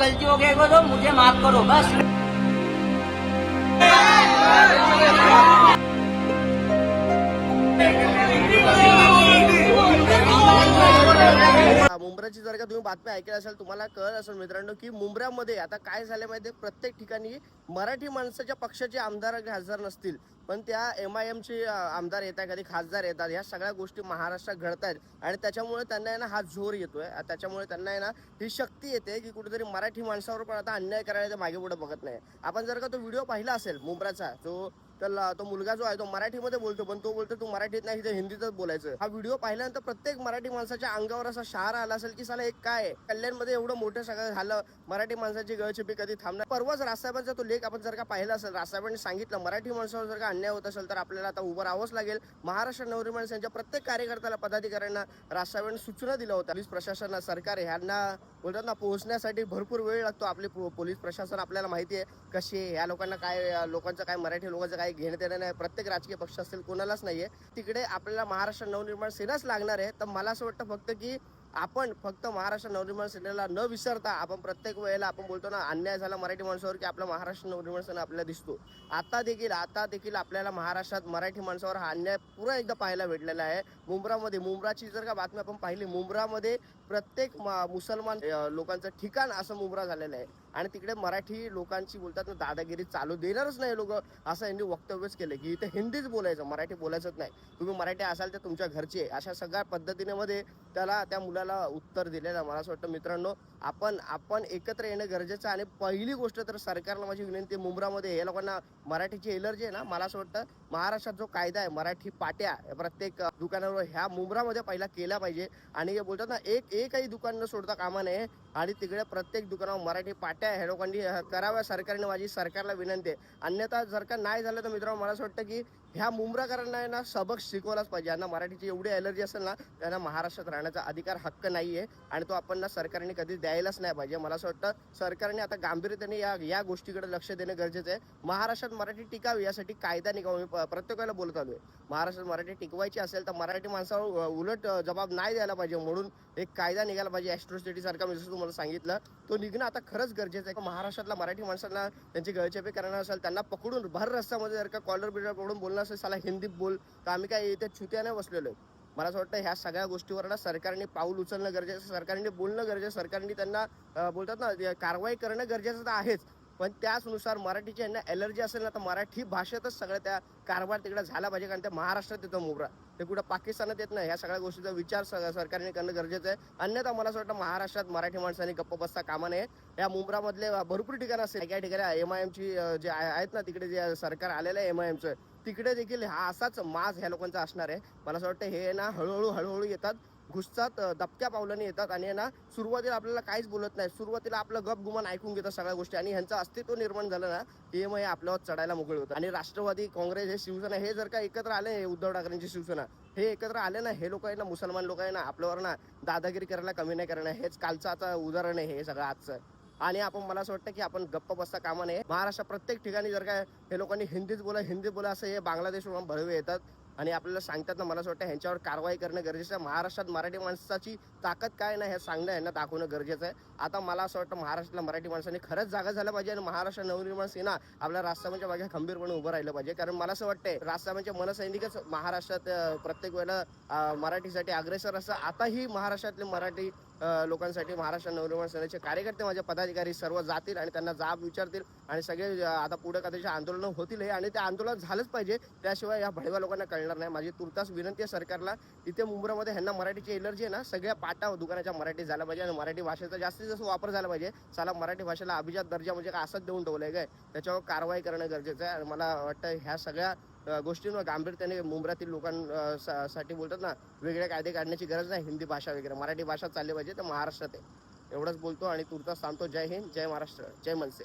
गलती हो गई तो मुझे माफ करो बस। मुंब्राची जर का तुम्ही बातम्या ऐकल्या असाल तुम्हाला कळत असेल मित्रांनो की मुंब्र्यामध्ये आता काय झालं माहिती प्रत्येक ठिकाणी मराठी माणसाच्या पक्षाचे आमदार खासदार नसतील. पण त्या एम आय एमचे आमदार येतात कधी खासदार येतात ह्या सगळ्या गोष्टी महाराष्ट्रात घडत आहेत आणि त्याच्यामुळे त्यांना आहे ना हा जोर येतोय. त्याच्यामुळे त्यांना आहे ना ही शक्ती येते की कुठेतरी मराठी माणसावर पण आता अन्याय करायला ते मागे पुढे बघत नाही. आपण जर का तो व्हिडिओ पाहिला असेल मुंब्राचा जो तर तो मुलगा जो आहे तो मराठीमध्ये बोलतो पण तो बोलतो तू मराठीत नाही तर हिंदीतच बोलायचं. हा व्हिडिओ पाहिल्यानंतर प्रत्येक मराठी माणसाच्या अंगावर असा शहारा आला असेल की साला एक काय कल्याणमध्ये एवढं मोठं सगळं झालं मराठी माणसाची गळचिपी कधी थांबणार? परवाच रासाहेबांचा तो लेख आपण जर का पाहिला असेल रासाहेबांनी सांगितलं मराठी माणसावर जर का अन्याय होत असेल तर आपल्याला आता उभं राहावंच लागेल. महाराष्ट्र नवनिर्माण यांच्या प्रत्येक कार्यकर्त्याला पदाधिकाऱ्यांना रासाहेबांनी सूचना दिल्या होत्या. पोलीस प्रशासन सरकार ह्यांना बोलतात ना पोहोचण्यासाठी भरपूर वेळ लागतो. आपले पो- पोलीस प्रशासन आपल्याला माहिती आहे कशी ह्या लोकांना काय लोकांचं काय मराठी लोकांचं काय घेणं देणं नाही प्रत्येक राजकीय पक्ष असतील कोणालाच नाहीये. तिकडे आपल्याला महाराष्ट्र नवनिर्माण सेनाच लागणार आहे. तर मला असं वाटतं फक्त की आपण फक्त महाराष्ट्र नवनिर्माण सेनेला न विसरता आपण प्रत्येक वेळेला आपण बोलतो ना अन्याय झाला मराठी माणसावर की आपला महाराष्ट्र नवनिर्माण सेना आपल्याला दिसतो. आता देखील आता देखील आपल्याला महाराष्ट्रात मराठी माणसावर हा अन्याय पुन्हा एकदा पाहायला भेटलेला आहे. मुंब्रामध्ये मुंब्राची जर का बातमी आपण पाहिली मुंब्रामध्ये प्रत्येक मुसलमान लोकांचं ठिकाण असं मुंब्रा झालेलं आहे. आणि तिकडे मराठी लोकांची बोलतात ना दादागिरी चालू देणारच नाही लोक. असं यांनी वक्तव्यच केलं की इथे हिंदीच बोलायचं मराठी बोलायचंच नाही. तुम्ही मराठी असाल तर तुमच्या घरचे अशा सगळ्या पद्धतीने मध्ये त्याला त्या मुलाला उत्तर दिलेलं मला असं वाटतं मित्रांनो आपण आपण एकत्र येणं गरजेचं आणि पहिली गोष्ट तर सरकारला माझी विनंती मुंब्रामध्ये या लोकांना मराठीची एलर्जी आहे ना मला असं वाटतं महाराष्ट्रात जो कायदा आहे मराठी पाट्या प्रत्येक दुकानावर ह्या मुंब्रामध्ये पहिला केला पाहिजे. आणि हे बोलतात ना एक एकही दुकान न सोडता कामा नये. आणि तिकडे प्रत्येक दुकानावर मराठी पाट्या ह्या लोकांनी करावं कराव्या सरकारने माझी सरकारला विनंती आहे. अन्यथा जर का नाही झालं तर मित्रांनो मला असं वाटतं की ह्या मुंब्राकरांना आहे ना सबक शिकवलाच पाहिजे. यांना मराठीची एवढी एलर्जी असेल ना त्यांना महाराष्ट्रात राहण्याचा अधिकार हक्क नाही आहे आणि तो आपण ना सरकारने कधी द्यायलाच नाही पाहिजे. मला असं वाटतं सरकारने आता गांभीर्याने या या गोष्टीकडे लक्ष देणं गरजेचं आहे. महाराष्ट्रात मराठी टिकावी यासाठी कायदा निघावा. मी प्रत्येकाला बोलत आलो आहे महाराष्ट्रात मराठी टिकवायची असेल तर मराठी माणसावर उलट जबाब नाही द्यायला पाहिजे म्हणून एक कायदा निघायला पाहिजे. ॲस्ट्रोसिटी सारखा मी जसं तुम्हाला सांगितलं तो निघणं आता खरंच गरजेचं आहे. महाराष्ट्रातल्या मराठी माणसांना त्यांची गळचेपी करणार असेल त्यांना पकडून भर रस्त्यामध्ये जर का कॉलर बिलर पकडून बोलणं असेल साला हिंदीत बोल. तर आम्ही काय इथे छुत्याने बसलेलो आहे. मला असं वाटतं ह्या सगळ्या गोष्टीवर ना सरकारने पाऊल उचलणं गरजेचं सरकारने बोलणं गरजेचं सरकारने त्यांना बोलतात ना कारवाई करणं गरजेचं तर आहेच. पण त्याचनुसार मराठीची यांना एलर्जी असेल ना तर मराठी भाषेतच सगळं त्या कारभार तिकडे झाला पाहिजे कारण त्या महाराष्ट्रात येतो मोगरा. ते कुठं पाकिस्तानात येत नाही ह्या सगळ्या गोष्टीचा विचार स- सरकारने करणं गरजेचं आहे. अन्यथा मला असं वाटतं महाराष्ट्रात मराठी माणसांनी गप्प बसता कामा नये. या मुंब्रामधले भरपूर ठिकाणं असतील काही ठिकाणी एम आय एमची जे आहेत ना तिकडे जे सरकार आलेलं आहे एम आय एमचं तिकडे देखील हा असाच माज ह्या लोकांचा असणार आहे. मला असं वाटतं हे ना हळूहळू हळूहळू येतात. घुसतात दबक्या पावलाने येतात आणि ना सुरुवातीला आपल्याला काहीच बोलत नाही सुरुवातीला आपलं गप गुमान ऐकून घेतात सगळ्या गोष्टी आणि ह्यांचं अस्तित्व निर्माण झालं ना ते मग हे आपल्यावर चढायला मोकळे होतं आणि राष्ट्रवादी काँग्रेस हे शिवसेना हे जर का एकत्र आले हे उद्धव ठाकरेंची शिवसेना हे एकत्र आले ना हे लोक आहे ना मुसलमान लोक आहे ना आपल्यावर ना दादागिरी करायला कमी नाही करणार. हेच कालचं आता उदाहरण आहे हे सगळं आजचं. आणि आपण मला असं वाटतं की आपण गप्प बसता कामा नये. महाराष्ट्र प्रत्येक ठिकाणी जर काय हे लोकांनी हिंदीत बोला हिंदीत बोला असं हे बांगलादेशवरून भरवे येतात. आणि आपल्याला सांगतात ना मला असं वाटतं ह्यांच्यावर कारवाई करणं गरजेचं आहे. महाराष्ट्रात मराठी माणसाची ताकद काय नाही हे सांगणं यांना दाखवणं गरजेचं आहे. आता मला असं वाटतं महाराष्ट्रातल्या मराठी माणसांनी खरंच जागा झालं पाहिजे आणि महाराष्ट्र नवनिर्माण सेना आपल्या राजसाहेबांच्या मागे खंबीरपणे उभं राहिलं पाहिजे. कारण मला असं वाटतंय राजसाहेबांचे मनसैनिकच महाराष्ट्रात प्रत्येक वेळेला मराठीसाठी अग्रेसर असं आताही महाराष्ट्रातले मराठी लोकांसाठी महाराष्ट्र नवनिर्माण सेनेचे कार्यकर्ते माझे पदाधिकारी सर्व जातील आणि त्यांना जाब विचारतील आणि सगळे आता पुढे कधीचे आंदोलनं होतील हे आणि ते आंदोलन झालंच पाहिजे. त्याशिवाय या भडव्या लोकांना कळणार नाही. माझी तुर्तास विनंती आहे सरकारला इथे मुंबईमध्ये ह्यांना मराठीची एलर्जी आहे ना सगळ्या पाटा दुकानाच्या मराठी झाला पाहिजे आणि मराठी भाषेचा जास्तीत जास्त वापर झाला पाहिजे. चला मराठी भाषेला अभिजात दर्जा म्हणजे काय असंच देऊन ठेवलं आहे काय? त्याच्यावर कारवाई करणं गरजेचं आहे आणि मला वाटतं ह्या सगळ्या गोष्टींवर गांभीर्याने मुंबऱ्यातील लोकांसाठी बोलतात ना वेगळे कायदे काढण्याची गरज नाही हिंदी भाषा वगैरे. मराठी भाषा चालली पाहिजे तर महाराष्ट्रात आहे. एवढंच बोलतो आणि तुर्तास सांगतो जय हिंद जय महाराष्ट्र जय मनसे.